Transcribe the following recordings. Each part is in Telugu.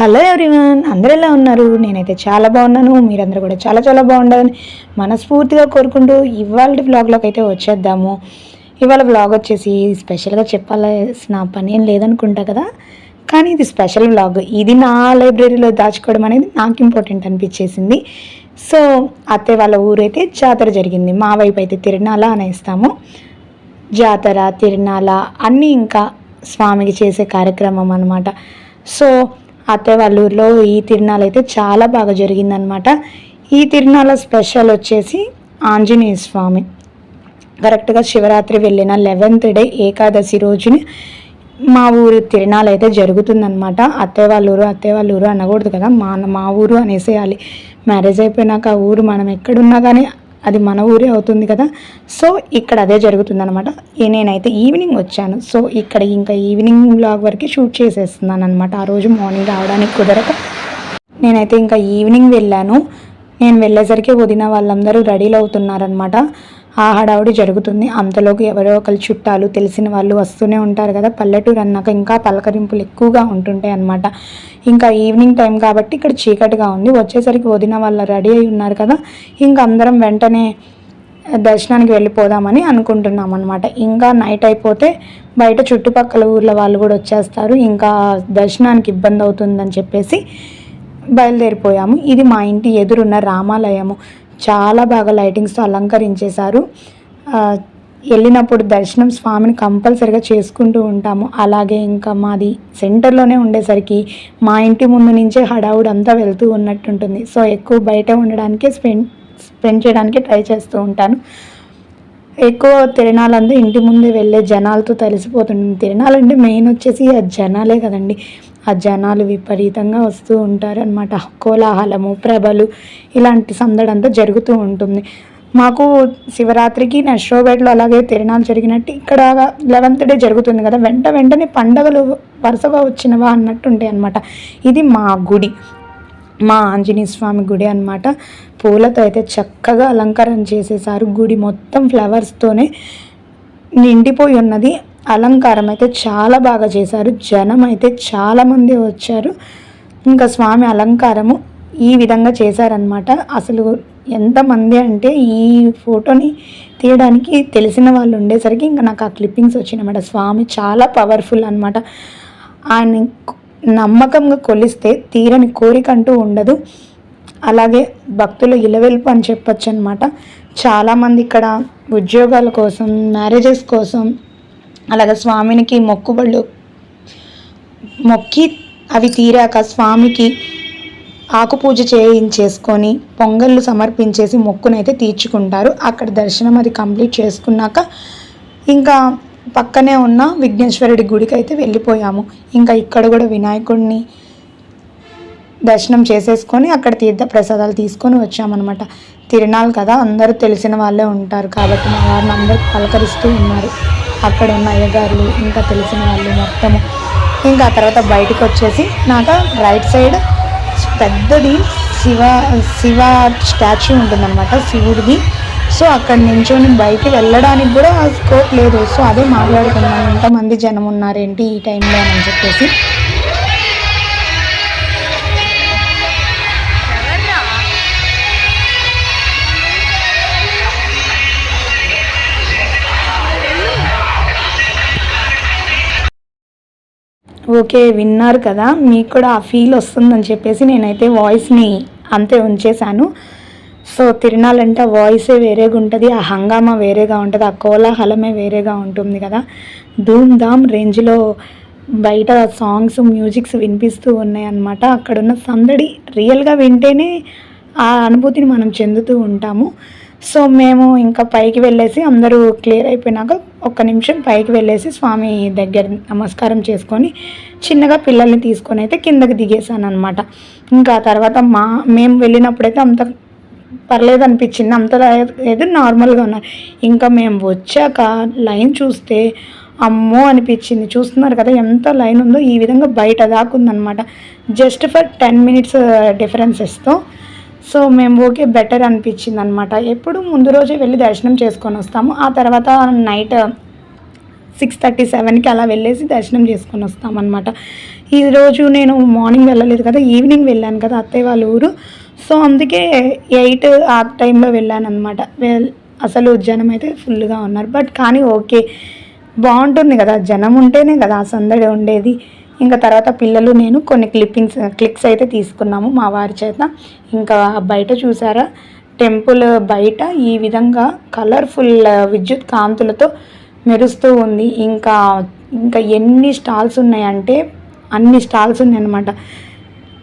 హలో ఎవ్రీవన్ అందరు ఎలా ఉన్నారు? నేనైతే చాలా బాగున్నాను మీరందరూ కూడా చాలా చాలా బాగుండాలని మనస్ఫూర్తిగా కోరుకుంటూ ఇవాళ వ్లాగ్లోకి అయితే వచ్చేద్దాము. ఇవాళ వ్లాగ్ వచ్చేసి స్పెషల్గా చెప్పాల్సిన పని ఏం లేదనుకుంటా కదా? కానీ ఇది స్పెషల్ వ్లాగ్ ఇది నా లైబ్రరీలో దాచుకోవడం అనేది నాకు ఇంపార్టెంట్ అనిపించేసింది. సో అత్తయ్య వాళ్ళ ఊరైతే జాతర జరిగింది. మా వైపు అయితే తిరునాల అనేస్తాము. జాతర తిరునాల అన్నీ ఇంకా స్వామికి చేసే కార్యక్రమం అనమాట సో అత్తయ్య వాళ్ళ ఊర్లో ఈ తిరునాళ్ళు అయితే చాలా బాగా జరిగిందనమాట ఈ తిరునాళ్ళ స్పెషల్ వచ్చేసి ఆంజనేయ స్వామి. కరెక్ట్గా శివరాత్రి వెళ్ళిన లెవెన్త్ డే ఏకాదశి రోజుని మా ఊరు తిరునాళ అయితే జరుగుతుందనమాట అత్తయ్య వాళ్ళ ఊరు అత్తయ్య వాళ్ళ ఊరు అనకూడదు కదా మా మా ఊరు అనేసేయాలి. మ్యారేజ్ అయిపోయినాక ఊరు మనం ఎక్కడున్నా కానీ అది మన ఊరే అవుతుంది కదా. సో ఇక్కడ అదే జరుగుతుంది అనమాట నేనైతే ఈవినింగ్ వచ్చాను. సో ఇక్కడ ఇంకా ఈవినింగ్ బ్లాగ్ వరకు షూట్ చేసేస్తున్నాను అనమాట ఆ రోజు మార్నింగ్ రావడానికి కుదరక నేనైతే ఇంకా ఈవినింగ్ వెళ్ళాను. నేను వెళ్ళేసరికి వదిన వాళ్ళందరూ రెడీలు అవుతున్నారనమాట ఆ హడావుడి జరుగుతుంది. అంతలోకి ఎవరో ఒకరు చుట్టాలు తెలిసిన వాళ్ళు వస్తూనే ఉంటారు కదా. పల్లెటూరు అన్నాక ఇంకా పలకరింపులు ఎక్కువగా ఉంటుంటాయి అనమాట ఇంకా ఈవినింగ్ టైం కాబట్టి ఇక్కడ చీకటిగా ఉంది. వచ్చేసరికి వదిన వాళ్ళు రెడీ అయి ఉన్నారు కదా. ఇంకా అందరం వెంటనే దర్శనానికి వెళ్ళిపోదామని అనుకుంటున్నాం అనమాట ఇంకా నైట్ అయిపోతే బయట చుట్టుపక్కల ఊర్ల వాళ్ళు కూడా వచ్చేస్తారు. ఇంకా దర్శనానికి ఇబ్బంది అవుతుందని చెప్పేసి బయలుదేరిపోయాము. ఇది మా ఇంటి ఎదురున్న రామాలయము. చాలా బాగా లైటింగ్స్తో అలంకరించేశారు. వెళ్ళినప్పుడు దర్శనం స్వామిని కంపల్సరిగా చేసుకుంటూ ఉంటాము. అలాగే ఇంకా మాది సెంటర్లోనే ఉండేసరికి మా ఇంటి ముందు నుంచే హడావుడు అంతా వెళ్తూ ఉన్నట్టుంటుంది. సో ఎక్కువ బయట ఉండడానికే స్పెండ్ స్పెండ్ చేయడానికి ట్రై చేస్తూ ఉంటాను. ఎక్కువ తిరణాలంతా ఇంటి ముందే వెళ్ళే జనాలతో తలిసిపోతుంది తిరణాలంటే మెయిన్ వచ్చేసి ఆ జనాలే కదండి. ఆ జనాలు విపరీతంగా వస్తూ ఉంటారు అనమాట కోలాహలము ప్రభలు ఇలాంటి సందడంతా జరుగుతూ ఉంటుంది. మాకు శివరాత్రికి నష్టోబేటలో అలాగే తిరణాలు జరిగినట్టు ఇక్కడ లెవెన్త్ డే జరుగుతుంది కదా. వెంట వెంటనే పండగలు వరుసగా వచ్చినవా అన్నట్టు ఉంటాయి అనమాట ఇది మా గుడి. మా ఆంజనేయ స్వామి గుడి అన్నమాట. పూలతో అయితే చక్కగా అలంకారం చేసేసారు గుడి మొత్తం ఫ్లవర్స్తోనే నిండిపోయి ఉన్నది. అలంకారం అయితే చాలా బాగా చేశారు. జనం అయితే చాలామంది వచ్చారు. ఇంకా స్వామి అలంకారము ఈ విధంగా చేశారనమాట అసలు ఎంతమంది అంటే ఈ ఫోటోని తీయడానికి తెలిసిన వాళ్ళు ఉండేసరికి ఇంకా నాకు ఆ క్లిప్పింగ్స్ వచ్చినమాట. స్వామి చాలా పవర్ఫుల్ అనమాట ఆయన నమ్మకంగా కొలిస్తే తీరని కోరిక అంటూ ఉండదు. అలాగే భక్తులు ఇలవెల్పు అని చెప్పొచ్చు అనమాట చాలామంది ఇక్కడ ఉద్యోగాల కోసం మ్యారేజెస్ కోసం అలాగ స్వామినికి మొక్కుబళ్ళు మొక్కి అవి తీరాక స్వామికి ఆకు పూజ చేయించేసుకొని పొంగళ్ళు సమర్పించేసి మొక్కునైతే తీర్చుకుంటారు. అక్కడ దర్శనం అది కంప్లీట్ చేసుకున్నాక ఇంకా పక్కనే ఉన్న విఘ్నేశ్వరుడి గుడికి అయితే వెళ్ళిపోయాము. ఇంకా ఇక్కడ కూడా వినాయకుడిని దర్శనం చేసేసుకొని అక్కడ తీర్థ ప్రసాదాలు తీసుకొని వచ్చామన్నమాట. తిరణాలు కదా అందరూ తెలిసిన వాళ్ళే ఉంటారు కాబట్టి మా వారిని అందరూ పలకరిస్తూ ఉన్నారు. అక్కడ ఉన్న అయ్యగారులు ఇంకా తెలిసిన వాళ్ళు మొత్తము. ఇంకా ఆ తర్వాత బయటకు వచ్చేసి నాకు రైట్ సైడ్ పెద్దది శివ శివ స్టాచ్యూ ఉంటుందన్నమాట శివుడిది. సో అక్కడ నించొని బయటికి వెళ్ళడానికి కూడా స్కోప్ లేదు. సో అదే మాట్లాడుకున్నాను ఎంతమంది జనం ఉన్నారేంటి ఈ టైంలో అని చెప్పేసి. ఓకే విన్నారు కదా. మీకు కూడా ఆ ఫీల్ వస్తుందని చెప్పేసి నేనైతే వాయిస్ని అంతే ఉంచేశాను. సో తిరణాలంటే వాయిసే వేరేగా ఉంటుంది ఆ హంగామా వేరేగా ఉంటుంది ఆ కోలాహలమే వేరేగా ఉంటుంది కదా. ధూమ్ ధామ్ రేంజ్లో బయట సాంగ్స్ మ్యూజిక్స్ వినిపిస్తూ ఉన్నాయి అన్నమాట అక్కడున్న సందడి రియల్గా వింటేనే ఆ అనుభూతిని మనం చెందుతూ ఉంటాము. సో మేము ఇంకా పైకి వెళ్ళేసి అందరూ క్లియర్ అయిపోయినాక ఒక్క నిమిషం పైకి వెళ్ళేసి స్వామి దగ్గర నమస్కారం చేసుకొని చిన్నగా పిల్లల్ని తీసుకొని అయితే కిందకి దిగేసాను అనమాట ఇంకా ఆ తర్వాత మా మేము వెళ్ళినప్పుడైతే అంత పర్లేదు అనిపించింది. అంత లేదు నార్మల్గా ఉన్నారు. ఇంకా మేము వచ్చాక లైన్ చూస్తే అమ్మో అనిపించింది. చూస్తున్నారు కదా ఎంత లైన్ ఉందో. ఈ విధంగా బయట దాకా ఉందన్నమాట. జస్ట్ ఫర్ టెన్ మినిట్స్ డిఫరెన్సెస్తో సో మేము ఓకే బెటర్ అనిపించింది అనమాట ఎప్పుడు ముందు రోజే వెళ్ళి దర్శనం చేసుకొని వస్తాము. ఆ తర్వాత నైట్ సిక్స్ థర్టీ సెవెన్కి అలా వెళ్ళేసి దర్శనం చేసుకొని వస్తామన్నమాట. ఈరోజు నేను మార్నింగ్ వెళ్ళలేదు కదా ఈవినింగ్ వెళ్ళాను కదా అత్తయ్య వాళ్ళ ఊరు. సో అందుకే ఎయిట్ ఆ టైంలో వెళ్ళాను అనమాట అసలు జనం అయితే ఫుల్గా ఉన్నారు. బట్ కానీ ఓకే బాగుంటుంది కదా. జనం ఉంటేనే కదా ఆ సందడి ఉండేది. ఇంకా తర్వాత పిల్లలు నేను కొన్ని క్లిప్పింగ్స్ క్లిక్స్ అయితే తీసుకున్నాము మా వారి చేత. ఇంకా బయట చూసారా? టెంపుల్ బయట ఈ విధంగా కలర్ఫుల్ విద్యుత్ కాంతులతో మెరుస్తూ ఉంది. ఇంకా ఇంకా ఎన్ని స్టాల్స్ ఉన్నాయంటే అన్ని స్టాల్స్ ఉన్నాయన్నమాట.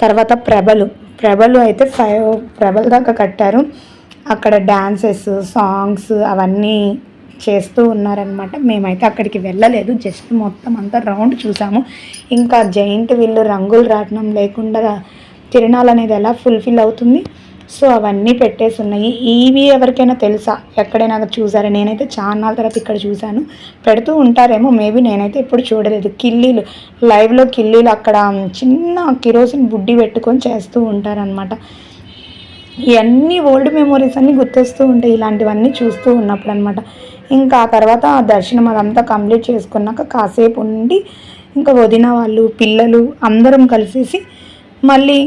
తర్వాత ప్రభలు. ప్రభలు అయితే ఫైవ్ ప్రభల దాకా కట్టారు. అక్కడ డ్యాన్సెస్ సాంగ్స్ అవన్నీ చేస్తూ ఉన్నారనమాట మేమైతే అక్కడికి వెళ్ళలేదు. జస్ట్ మొత్తం అంతా రౌండ్ చూసాము. ఇంకా జైంట్ వీళ్ళు రంగులు రాట్నం లేకుండా తిరణాలు అనేది ఎలా ఫుల్ఫిల్ అవుతుంది? సో అవన్నీ పెట్టేసి ఉన్నాయి. ఇవి ఎవరికైనా తెలుసా? ఎక్కడైనా చూసారా? నేనైతే చాలా తర్వాత ఇక్కడ చూశాను. పెడుతూ ఉంటారేమో మేబీ నేనైతే ఎప్పుడు చూడలేదు. కిల్లీలు లైవ్లో కిల్లీలు అక్కడ చిన్న కిరోసిన్ బుడ్డి పెట్టుకొని చేస్తూ ఉంటారనమాట ఇవన్నీ ఓల్డ్ మెమొరీస్ అన్నీ గుర్తొస్తూ ఉంటాయి. ఇలాంటివన్నీ చూస్తూ ఉన్నప్పుడు అనమాట ఇంకా ఆ తర్వాత ఆ దర్శనం అదంతా కంప్లీట్ చేసుకున్నాక కాసేపు ఉండి ఇంకా వదిన వాళ్ళు పిల్లలు అందరం కలిసేసి మళ్ళీ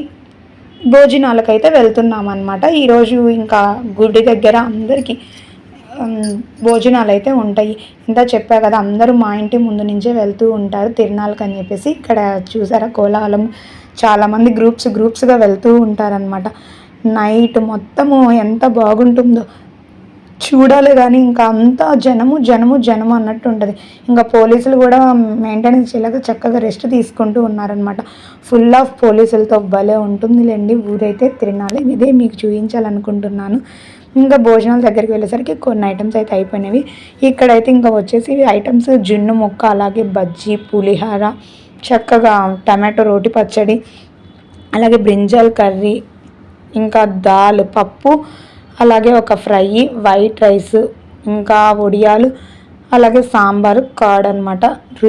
భోజనాలకైతే వెళ్తున్నాం అనమాట ఈరోజు ఇంకా గుడి దగ్గర అందరికీ భోజనాలు అయితే ఉంటాయి. ఇంత చెప్పా కదా అందరూ మా ఇంటి ముందు నుంచే వెళ్తూ ఉంటారు తిరునాళ్ళకి అని చెప్పేసి. ఇక్కడ చూసారా కోలాహలం. చాలామంది గ్రూప్స్ గ్రూప్స్గా వెళ్తూ ఉంటారనమాట నైట్ మొత్తము ఎంత బాగుంటుందో చూడాలి కానీ ఇంకా అంతా జనము జనము జనము అన్నట్టు ఉంటుంది. ఇంకా పోలీసులు కూడా మెయింటెనెన్స్ చేయలేక చక్కగా రెస్ట్ తీసుకుంటూ ఉన్నారనమాట ఫుల్ ఆఫ్ పోలీసులతో భలే ఉంటుందిలేండి. ఊరైతే తిరణాలి ఇదే మీకు చూపించాలనుకుంటున్నాను. ఇంకా భోజనాల దగ్గరికి వెళ్ళేసరికి కొన్ని ఐటమ్స్ అయితే అయిపోయినవి. ఇక్కడైతే ఇంకా వచ్చేసి ఐటమ్స్ జున్ను ముక్క అలాగే బజ్జీ పులిహార చక్కగా టమాటో రోటి పచ్చడి అలాగే బ్రింజాల్ కర్రీ ఇంకా దాల్ పప్పు అలాగే ఒక ఫ్రై వైట్ రైస్ ఇంకా వడియాలు అలాగే సాంబారు కర్డ్ అనమాట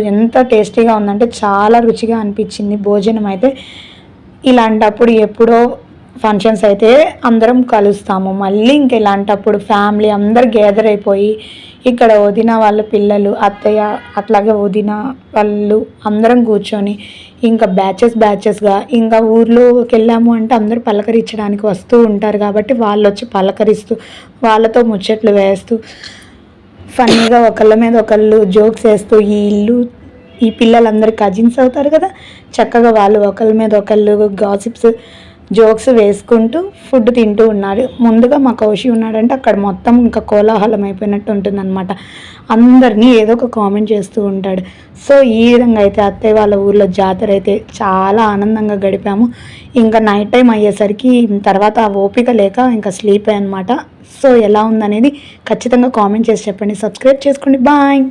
ఎంత టేస్టీగా ఉందంటే చాలా రుచిగా అనిపించింది భోజనం అయితే. ఇలాంటప్పుడు ఎప్పుడో ఫంక్షన్స్ అయితే అందరం కలుస్తాము. మళ్ళీ ఇంక ఇలాంటప్పుడు ఫ్యామిలీ అందరు గ్యాదర్ అయిపోయి ఇక్కడ వదిన వాళ్ళ పిల్లలు అత్తయ్య అట్లాగే వదిన వాళ్ళు అందరం కూర్చొని ఇంకా బ్యాచెస్ బ్యాచెస్గా ఇంకా ఊర్లోకి వెళ్ళాము అంటే అందరూ పలకరించడానికి వస్తూ ఉంటారు కాబట్టి వాళ్ళు వచ్చి పలకరిస్తూ వాళ్ళతో ముచ్చట్లు వేస్తూ ఫన్నీగా ఒకళ్ళ మీద ఒకళ్ళు జోక్స్ వేస్తూ ఈ ఇల్లు ఈ పిల్లలందరూ కజిన్స్ అవుతారు కదా? చక్కగా వాళ్ళు ఒకళ్ళ మీద ఒకళ్ళు గాసిప్స్ జోక్స్ వేసుకుంటూ ఫుడ్ తింటూ ఉన్నారు. ముందుగా మా కౌశి ఉన్నాడంటే అక్కడ మొత్తం ఇంకా కోలాహలం అయిపోయినట్టు ఉంటుందన్నమాట. అందరినీ ఏదో ఒక కామెంట్ చేస్తూ ఉంటాడు. సో ఈ విధంగా అయితే అత్తయ్య వాళ్ళ ఊర్లో జాతర అయితే చాలా ఆనందంగా గడిపాము. ఇంకా నైట్ టైం అయ్యేసరికి తర్వాత ఓపిక లేక ఇంకా స్లీప్ అనమాట సో ఎలా ఉందనేది ఖచ్చితంగా కామెంట్ చేసి చెప్పండి. సబ్స్క్రైబ్ చేసుకోండి. బాయ్